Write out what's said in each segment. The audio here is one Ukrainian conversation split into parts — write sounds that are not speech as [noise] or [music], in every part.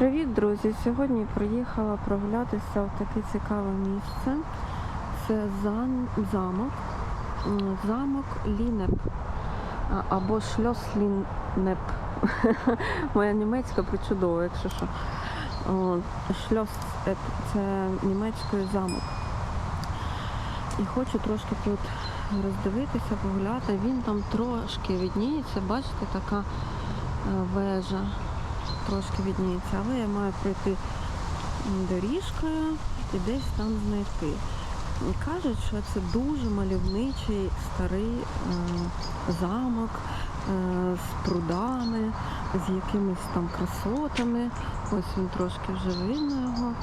Привіт, друзі! Сьогодні приїхала прогулятися в таке цікаве місце. Це зам- замок, замок Лінеп або Шльос Лінеп. [laughs] Моя німецька причудова, якщо що. Шльос це німецький замок. І хочу трошки тут роздивитися, погуляти. Він там трошки відніється, бачите, така е, вежа трошки відніється, але я маю пройти доріжкою і десь там знайти. І кажуть, що це дуже мальовничий старий е, замок е, з прудами, з якимись там красотами. Ось він трошки вже видно його.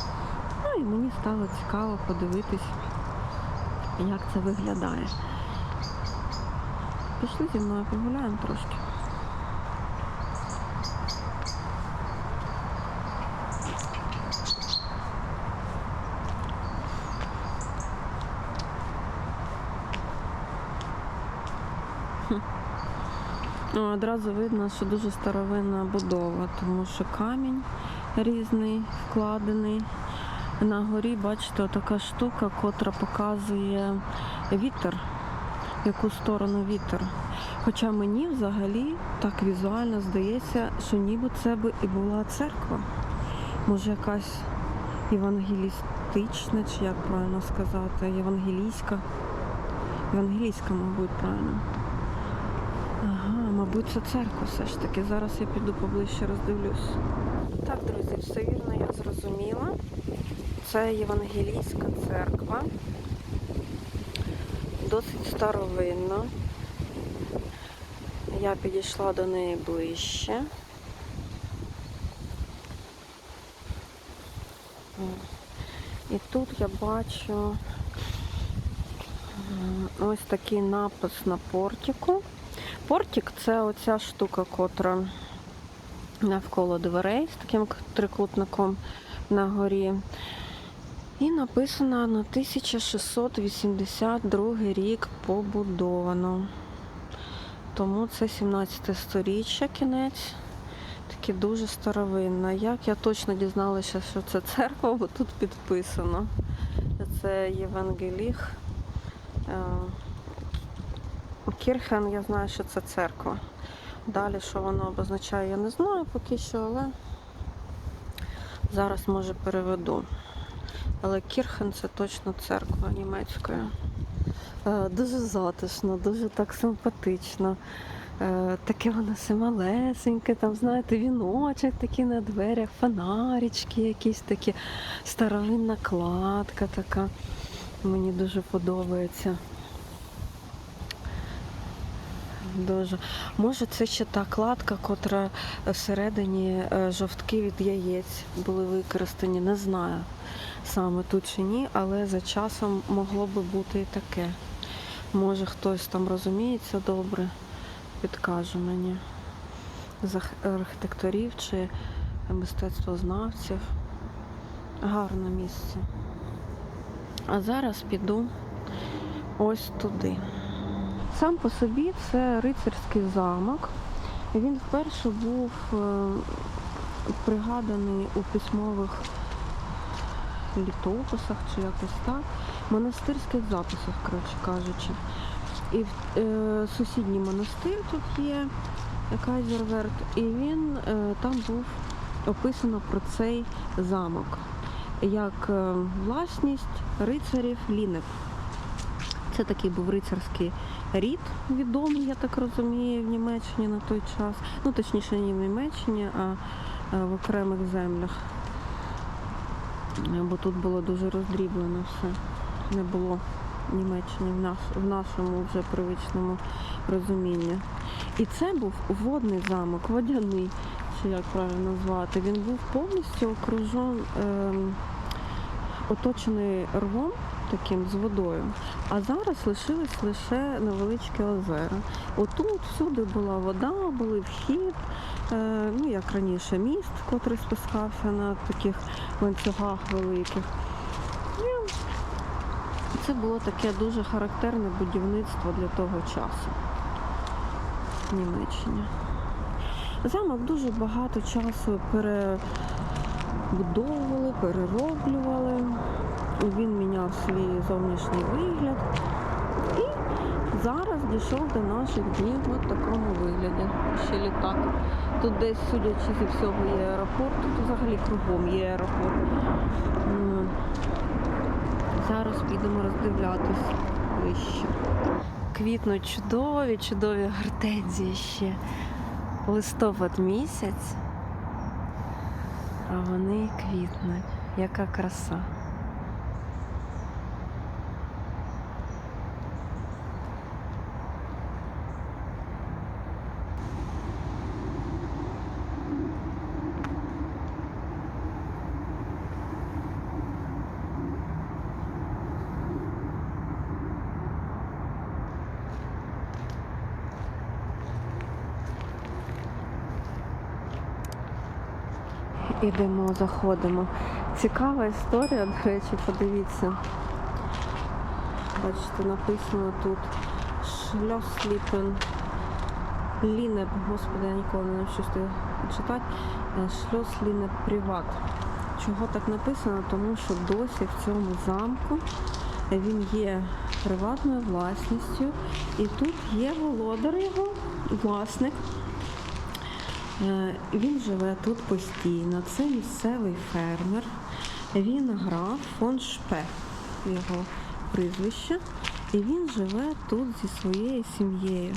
Ну і мені стало цікаво подивитись, як це виглядає. Пішли зі мною погуляємо трошки. Одразу видно, що дуже старовинна будова, тому що камінь різний вкладений. На горі, бачите, така штука, котра показує вітер, яку сторону вітер. Хоча мені взагалі так візуально здається, що ніби це би і була церква. Може якась євангелістична, чи як правильно сказати, євангелійська. Євангелійська, мабуть, правильно. Мабуть, це церква все ж таки. Зараз я піду поближче роздивлюсь. Так, друзі, все вірно, я зрозуміла. Це євангелійська церква. Досить старовинна. Я підійшла до неї ближче. І тут я бачу ось такий напис на портику. Портик це оця штука, котра навколо дверей з таким трикутником на горі. І написано на 1682 рік побудовано. Тому це 17 сторіччя кінець. Таке дуже старовинна. Як я точно дізналася, що це церква, бо тут підписано. Це Євангеліх. Кірхен, я знаю, що це церква. Далі, що воно обозначає, я не знаю поки що, але зараз може переведу. Але Кірхен це точно церква німецькою. Е, Дуже затишно, дуже так симпатично. Е, Таке воно все малесеньке, там, знаєте, віночок такий на дверях, фонарички якісь такі, старовинна кладка така. Мені дуже подобається. Дуже. Може, це ще та кладка, котра всередині е, жовтки від яєць були використані. Не знаю саме тут чи ні, але за часом могло би бути і таке. Може хтось там розуміється добре, підкаже мені з архітекторів чи мистецтвознавців. Гарне місце. А зараз піду ось туди. Сам по собі це рицарський замок. Він вперше був е, пригаданий у письмових літописах чи якось так, монастирських записах, коротше кажучи. І е, сусідній монастир тут є, Кайзерверт, і він е, там був описано про цей замок як е, власність рицарів Лінеп. Це такий був рицарський рід, відомий, я так розумію, в Німеччині на той час. Ну, точніше, не в Німеччині, а е, в окремих землях. Е, Бо тут було дуже роздріблено все. Не було Німеччини в, наш, в нашому вже привичному розумінні. І це був водний замок, водяний, чи як правильно назвати. Він був повністю окружен, ем, оточений рвом таким з водою. А зараз лишились лише невеличкі озера. Отут всюди була вода, були вхід, е, ну як раніше, міст, котрий спускався на таких ланцюгах великих. І це було таке дуже характерне будівництво для того часу в Німеччині. Замок дуже багато часу пере, будовували, перероблювали. Він міняв свій зовнішній вигляд. І зараз дійшов до наших днів в такому вигляді. Ще літак. Тут десь, судячи зі всього, є аеропорт, тут взагалі кругом є аеропорт. Зараз підемо роздивлятись вище. Квітнуть чудові, чудові гортензії ще. Листопад місяць, а вони квітнуть. Яка краса. Ідемо, заходимо. Цікава історія, до речі, подивіться. Бачите, написано тут Шльосліпен Лінеп. Господи, я ніколи не навчусь читати. Шльослінеп Приват. Чого так написано? Тому що досі в цьому замку він є приватною власністю. І тут є володар його, власник. Е, Він живе тут постійно. Це місцевий фермер. Він граф фон Шпе, його прізвище. І він живе тут зі своєю сім'єю.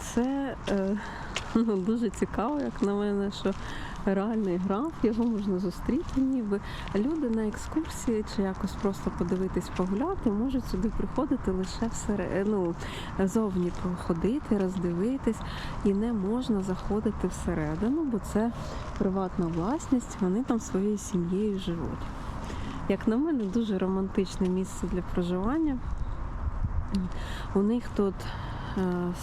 Це е, [laughs] ну, дуже цікаво, як на мене, що реальний граф, його можна зустріти ніби. Люди на екскурсії чи якось просто подивитись, погуляти, можуть сюди приходити лише всередину, ну, зовні походити, роздивитись, і не можна заходити всередину, бо це приватна власність, вони там своєю сім'єю живуть. Як на мене, дуже романтичне місце для проживання. У них тут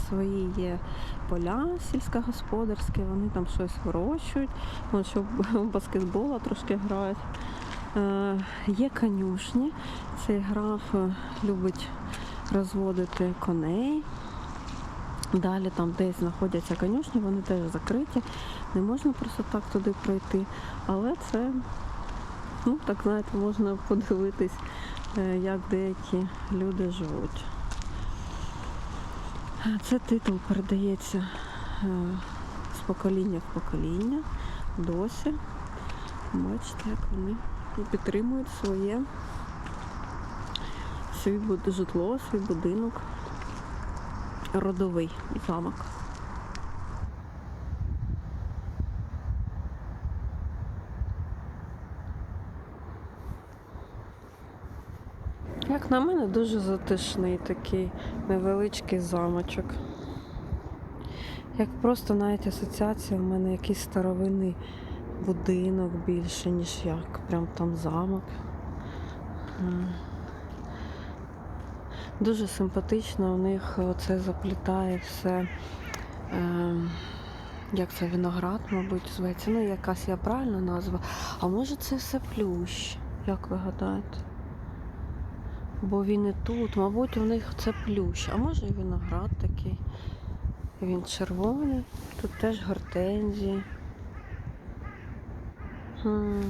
свої є поля сільськогосподарські, вони там щось вирощують, що в [laughs] баскетбола трошки грають. Е, Є конюшні. Цей граф е, любить розводити коней. Далі там десь знаходяться конюшні, вони теж закриті. Не можна просто так туди пройти. Але це, ну так знаєте, можна [laughs] подивитись, е, як деякі люди живуть. Це титул передається е, з покоління в покоління досі. Бачите, як вони підтримують своє свій житло, свій будинок, родовий замок. На мене, дуже затишний такий невеличкий замочок. Як просто навіть асоціація в мене якийсь старовинний будинок більше, ніж як прям там замок. Дуже симпатично у них це заплітає все. Е, як це виноград, мабуть, зветься. Ну, якась я правильна назва. А може це все плющ, як ви гадаєте? Бо він і тут, мабуть, у них це плющ, а може і виноград такий. Він червоний, тут теж гортензії. Хм.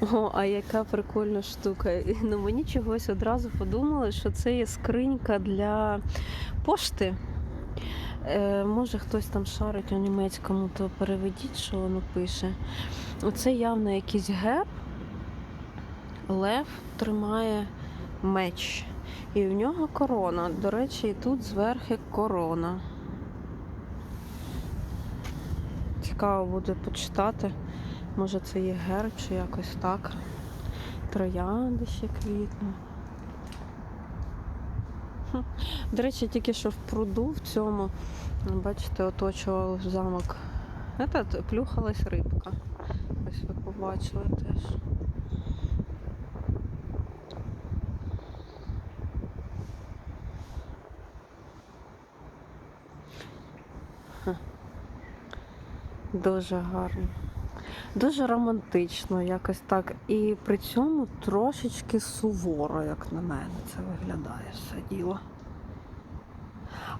О, а яка прикольна штука. Ну, мені чогось одразу подумали, що це є скринька для пошти. Е, може хтось там шарить у німецькому, то переведіть, що воно пише. Оце явно якийсь герб. Лев тримає меч. І в нього корона. До речі, і тут зверху корона. Цікаво буде почитати. Може це є герб чи якось так. Троянди ще квітнуть. Хм. До речі, тільки що в пруду в цьому, бачите, оточував замок. Этот, плюхалась рибка. Побачили теж. Дуже гарно. Дуже романтично, якось так. І при цьому трошечки суворо, як на мене, це виглядає все діло.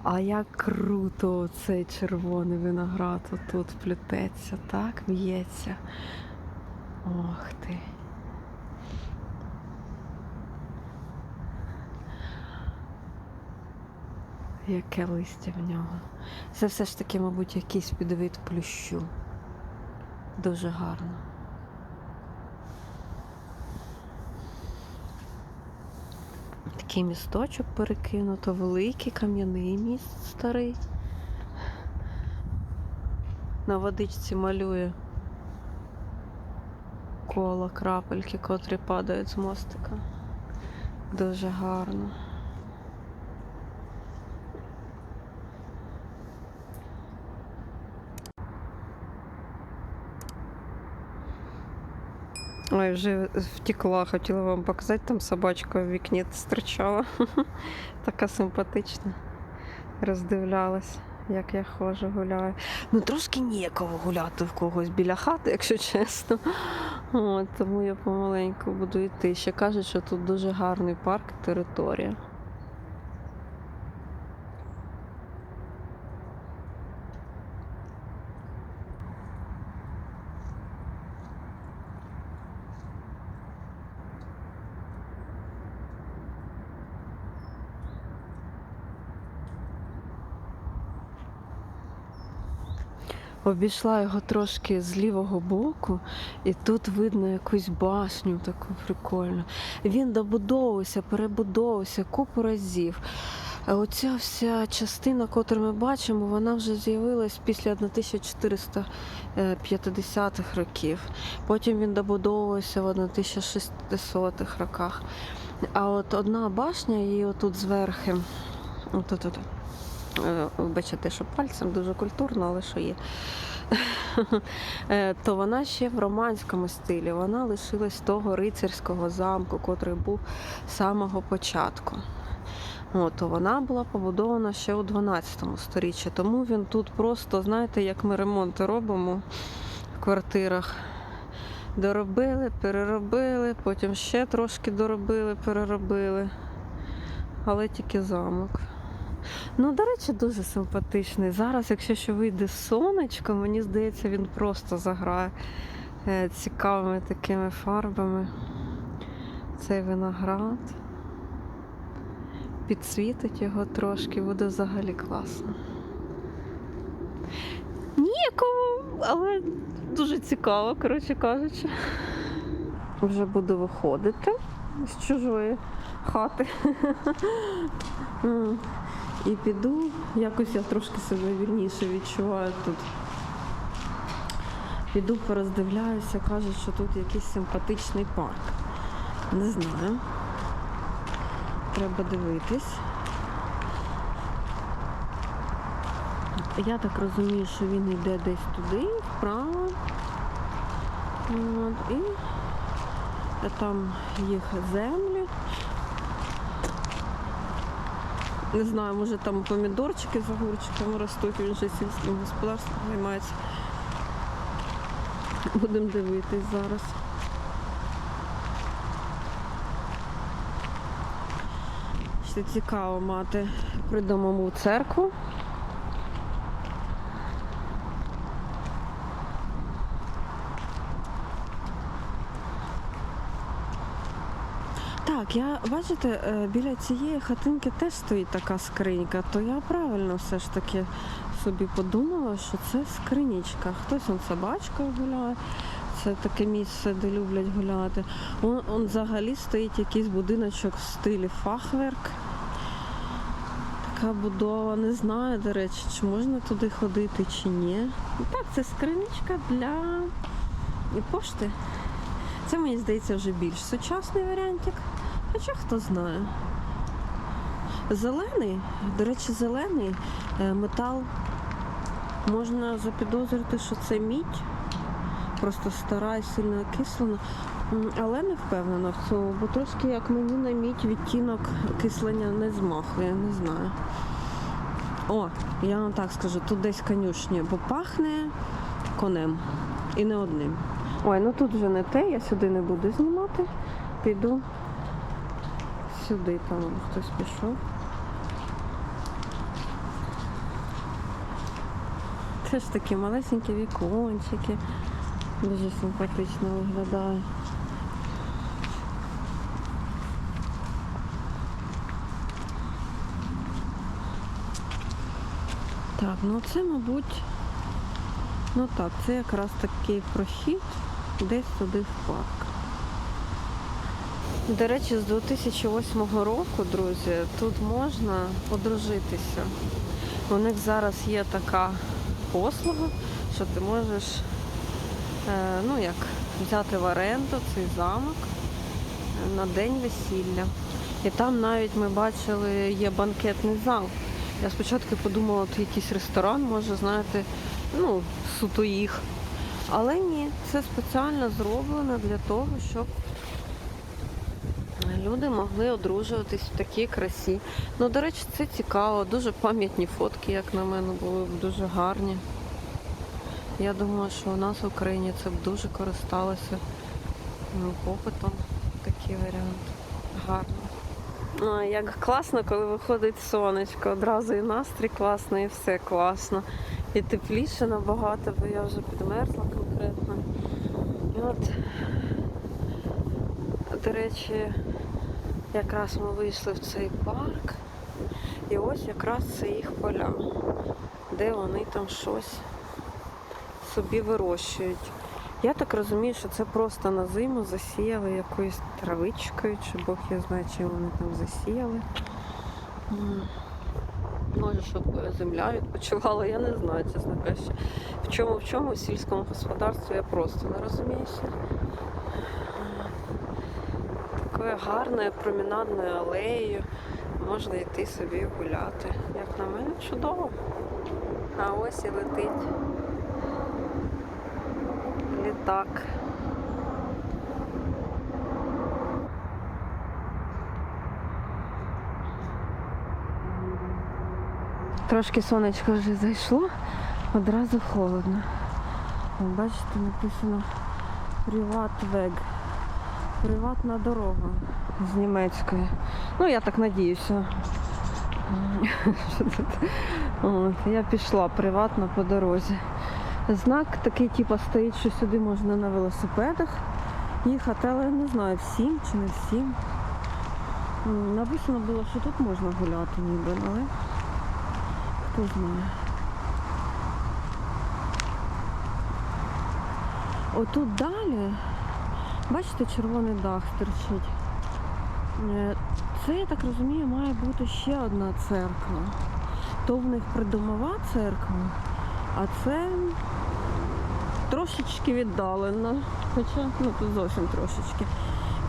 А як круто цей червоний виноград отут плететься, так в'ється. Ох ти. Яке листя в нього. Це все ж таки, мабуть, якийсь підвид плющу. Дуже гарно. Такий місточок перекинуто, великий кам'яний міст старий. На водичці малює коло крапельки, котрі падають з мостика. Дуже гарно. Ой, вже втекла, хотіла вам показати, там собачка в вікні стирчала. [laughs] Така симпатична. Роздивлялась, як я ходжу, гуляю. Ну трошки ніякого гуляти в когось біля хати, якщо чесно. От, тому я помаленьку буду йти. Ще кажуть, що тут дуже гарний парк, територія. Обійшла його трошки з лівого боку, і тут видно якусь башню таку прикольну. Він добудовувався, перебудовувався купу разів. Оця вся частина, яку ми бачимо, вона вже з'явилась після 1450-х років. Потім він добудовувався в 1600-х роках. А от одна башня, її отут зверхи, отут, отут, Е, Вибачте, що пальцем дуже культурно, але що є. [laughs] Е, То вона ще в романському стилі. Вона лишилась того рицарського замку, котрий був з самого початку. От, вона була побудована ще у 12 сторіччі. Тому він тут просто, знаєте, як ми ремонти робимо в квартирах. Доробили, переробили, потім ще трошки доробили, переробили. Але тільки замок. Ну, до речі, дуже симпатичний. Зараз, якщо ще вийде сонечко, мені здається, він просто заграє е, цікавими такими фарбами. Цей виноград. Підсвітить його трошки, буде взагалі класно. Ніякого, але дуже цікаво, коротше кажучи. Вже буду виходити з чужої хати. І піду, якось я трошки себе вільніше відчуваю тут. Піду пороздивляюся, кажуть, що тут якийсь симпатичний парк. Не знаю. Треба дивитись. Я так розумію, що він йде десь туди, вправо. От, і там їх землі. Не знаю, може там помідорчики з огурчиками ростуть, він же сільським господарством займається. Будемо дивитись зараз. Це цікаво мати придомову церкву. Так, я бачите, е, біля цієї хатинки теж стоїть така скринька, то я правильно все ж таки собі подумала, що це скринічка. Хтось он собачкою гуляє. Це таке місце, де люблять гуляти. Он, он взагалі стоїть якийсь будиночок в стилі фахверк. Така будова, не знаю, до речі, чи можна туди ходити, чи ні. Ну, Так, це скриничка для пошти. Це, мені здається, вже більш сучасний варіантик. Хоча хто знає. Зелений, до речі, зелений е, метал. Можна запідозрити, що це мідь. Просто стара і сильно окислена. Але не впевнена в цьому, бо трошки як мені на мідь відтінок кислення не змахує, не знаю. О, я вам так скажу, тут десь конюшня, бо пахне конем. І не одним. Ой, ну тут вже не те, я сюди не буду знімати. Піду сюди, там хтось пішов. Теж такі малесенькі вікончики. Дуже симпатично виглядає. Так, ну це, мабуть, ну так, це якраз такий прохід десь туди в парк. До речі, з 2008 року, друзі, тут можна одружитися. У них зараз є така послуга, що ти можеш е, ну як, взяти в оренду цей замок на день весілля. І там навіть ми бачили, є банкетний зал. Я спочатку подумала, тут якийсь ресторан, може, знаєте, ну, суто їх. Але ні, це спеціально зроблено для того, щоб люди могли одружуватись в такій красі. Ну, до речі, це цікаво, дуже пам'ятні фотки, як на мене, були б дуже гарні. Я думаю, що у нас в Україні це б дуже користалося ну, попитом такий варіант. Гарно. Ну, як класно, коли виходить сонечко, одразу і настрій класний, і все класно. І тепліше набагато, бо я вже підмерзла конкретно. І от, до речі, якраз ми вийшли в цей парк, і ось якраз це їх поля, де вони там щось собі вирощують. Я так розумію, що це просто на зиму засіяли якоюсь травичкою, чи Бог я знає, чим вони там засіяли. Може, щоб земля відпочивала, я не знаю, чесно кажучи. В чому в чому в сільському господарстві я просто не розуміюся. Такою гарною промінадною алеєю можна йти собі гуляти. Як на мене, чудово. А ось і летить літак. Трошки сонечко вже зайшло, одразу холодно. Бачите, написано Приватвег. Приватна дорога з німецької. Ну, я так надіюся. [laughs] От, я пішла приватно по дорозі. Знак такий, типу, стоїть, що сюди можна на велосипедах їхати, але не знаю, всім чи не всім. Написано було, що тут можна гуляти ніби, але хто знає. Отут далі, бачите, червоний дах стирчить. Е, Це, я так розумію, має бути ще одна церква. То в них придомова церква, а це трошечки віддалено. Хоча ну тут зовсім трошечки.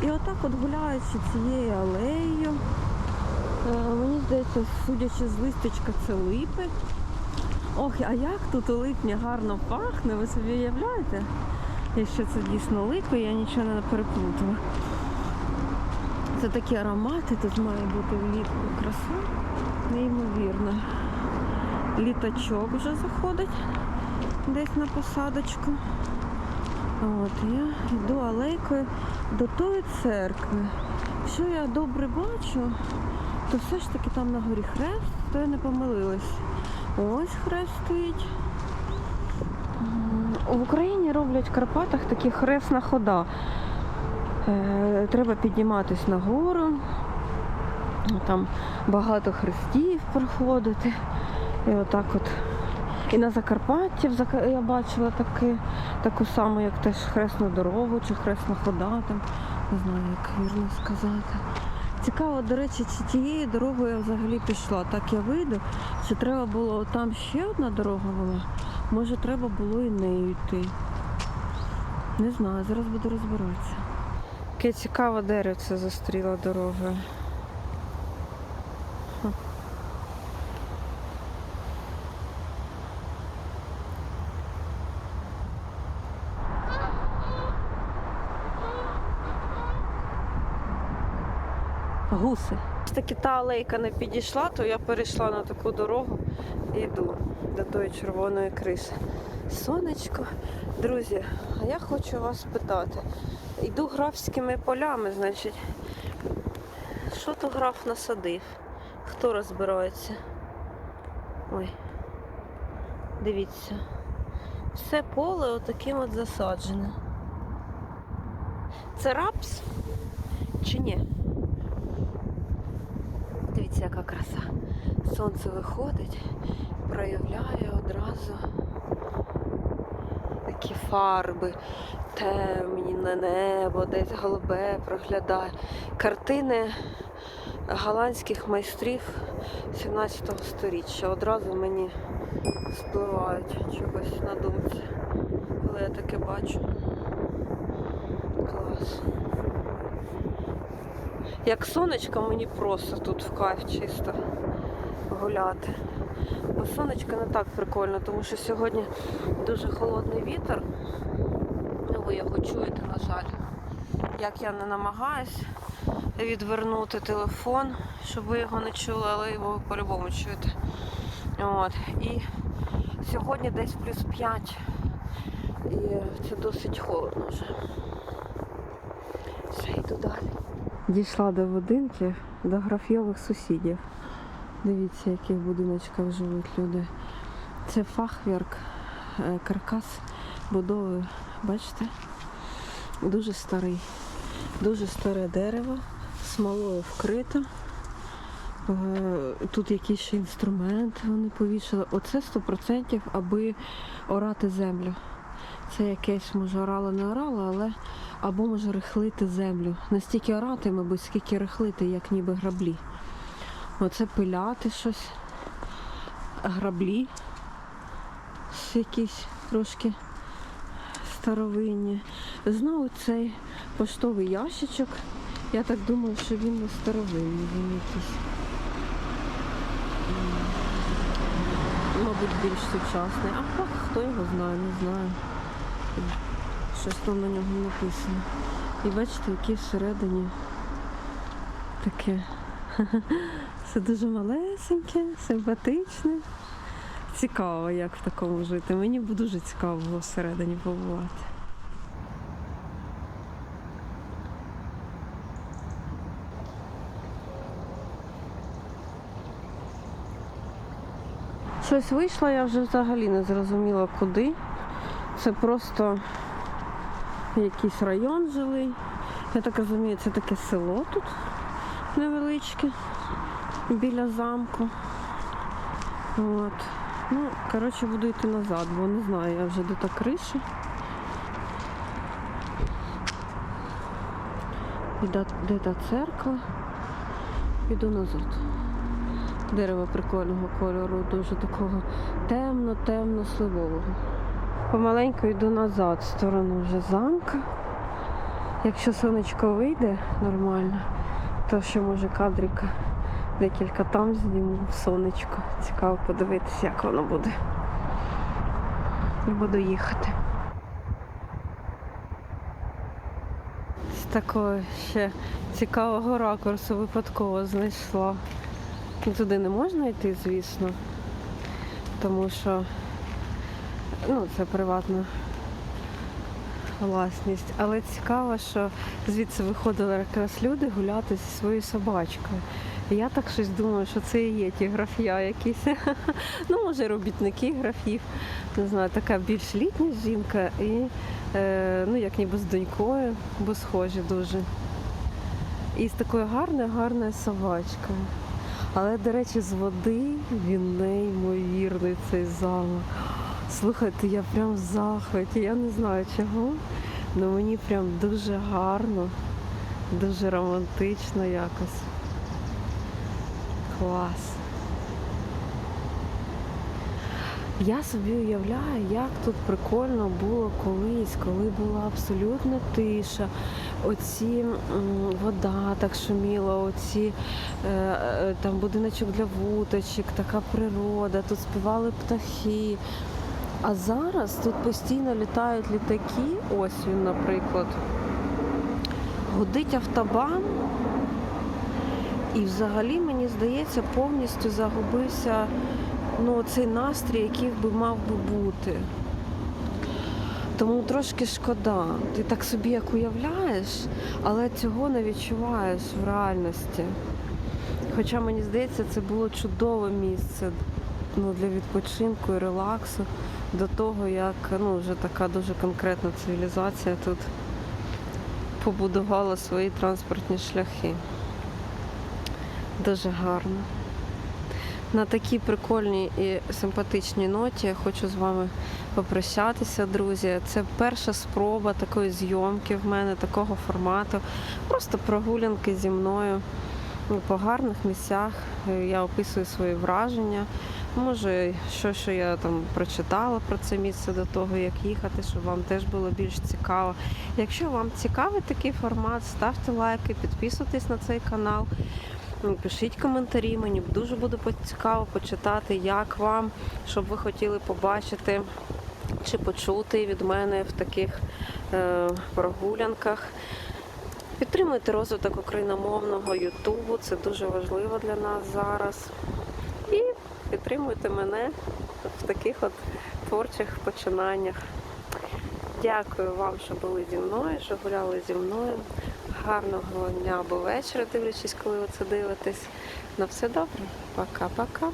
І отак от гуляючи цією алеєю, е, мені здається, судячи з листочка, це липи. Ох, а як тут у липні гарно пахне, ви собі уявляєте? Якщо це дійсно липи, я нічого не переплутала. Це такі аромати, тут має бути влітку краса. Неймовірно. Літачок вже заходить десь на посадочку. От, я йду алейкою до тої церкви. Якщо я добре бачу, то все ж таки там на горі хрест, то я не помилилась. Ось хрест стоїть. В Україні роблять в Карпатах такі хресна хода. Е, Треба підніматись нагору. Там багато хрестів проходити. І отак от. І на Закарпатті я бачила таки, таку саму, як теж хресну дорогу чи хресна хода, там, не знаю, як вірно сказати. Цікаво, до речі, чи тією дорогою я взагалі пішла. Так я вийду, чи треба було там ще одна дорога була? Може треба було і нею йти. Не знаю, зараз буду розбиратися. Яке цікаве деревце зустріла дорогою. Гуси. Таки та алейка не підійшла, то я перейшла на таку дорогу і йду до тої червоної криси. Сонечко. Друзі, а я хочу вас спитати. Йду графськими полями, значить. Що то граф насадив? Хто розбирається? Ой. Дивіться. Все поле отаким от засаджене. Це рапс чи ні? Дивіться, яка краса. Сонце виходить, проявляє одразу такі фарби, темні на небо, десь голубе проглядає. Картини голландських майстрів 17 століття. Одразу мені спливають чогось на думці. Коли я таке бачу. Клас. Як сонечко, мені просто тут в кайф чисто гуляти. Бо сонечко не так прикольно, тому що сьогодні дуже холодний вітер. Ну, ви його чуєте, на жаль. Як я не намагаюсь відвернути телефон, щоб ви його не чули, але його по-любому чуєте. От. І сьогодні десь плюс 5. І це досить холодно вже. Все, йду далі. Дійшла до будинків, до графйових сусідів. Дивіться, в будиночках живуть люди. Це фахверк, е, каркас будови. Бачите? Дуже старий. Дуже старе дерево, смолою вкрито. Е, Тут якісь ще інструменти вони повішали. Оце 100% аби орати землю. Це якесь, може, орало, не орало, але або може рихлити землю. Не стільки орати, мабуть, скільки рихлити, як ніби граблі. Оце пиляти щось, граблі якісь трошки старовинні. Знову цей поштовий ящичок. Я так думаю, що він не старовинний, він якийсь. Мабуть, більш сучасний. А хто його знає, не знаю. Щось там на ньому написано. І бачите, який всередині таке. [laughs] Все дуже малесеньке, симпатичне. Цікаво, як в такому жити. Мені б дуже цікаво було всередині побувати. Щось вийшло, я вже взагалі не зрозуміла куди. Це просто якийсь район жилий. Я так розумію, це таке село тут невеличке біля замку. От. Ну, коротше, буду йти назад, бо не знаю, я вже де та криша. І де, та церква. Піду назад. Дерево прикольного кольору, дуже такого темно-темно сливового. Помаленьку йду назад, в сторону вже замка. Якщо сонечко вийде нормально, то ще може кадрика декілька там зніму сонечко. Цікаво подивитися, як воно буде. І буду їхати. З такого ще цікавого ракурсу випадково знайшла. Туди не можна йти, звісно, тому що ну, це приватна власність. Але цікаво, що звідси виходили якраз люди гуляти зі своєю собачкою. Я так щось думаю, що це і є ті графія якісь. [laughs] Ну, може, робітники графів. Не знаю, така більш літня жінка і е, ну, як ніби з донькою, бо схожі дуже. І з такою гарною, гарною собачкою. Але, до речі, з води він неймовірний цей замок. Слухайте, я прям в захваті, я не знаю чого, але мені прям дуже гарно, дуже романтично якось. Клас. Я собі уявляю, як тут прикольно було колись, коли була абсолютна тиша, оці вода так шуміла, оці е, е, там будиночок для вуточок, така природа, тут співали птахи. А зараз тут постійно літають літаки, ось він, наприклад, гудить автобан, і взагалі, мені здається, повністю загубився ну, цей настрій, який би мав би бути. Тому трошки шкода. Ти так собі як уявляєш, але цього не відчуваєш в реальності. Хоча мені здається, це було чудове місце ну, для відпочинку і релаксу. до того, як ну, вже така дуже конкретна цивілізація тут побудувала свої транспортні шляхи. Дуже гарно. На такій прикольній і симпатичній ноті я хочу з вами попрощатися, друзі. Це перша спроба такої зйомки в мене, такого формату. Просто прогулянки зі мною ну, по гарних місцях. Я описую свої враження. Може, що, що я там прочитала про це місце до того, як їхати, щоб вам теж було більш цікаво. Якщо вам цікавий такий формат, ставте лайки, підписуйтесь на цей канал. Ну, Пишіть коментарі, мені дуже буде цікаво почитати, як вам, що б ви хотіли побачити чи почути від мене в таких е, прогулянках. Підтримуйте розвиток україномовного Ютубу, це дуже важливо для нас зараз. Підтримуйте мене в таких от творчих починаннях. Дякую вам, що були зі мною, що гуляли зі мною. Гарного дня або вечора, дивлячись, коли ви це дивитесь. На все добре. Пока-пока.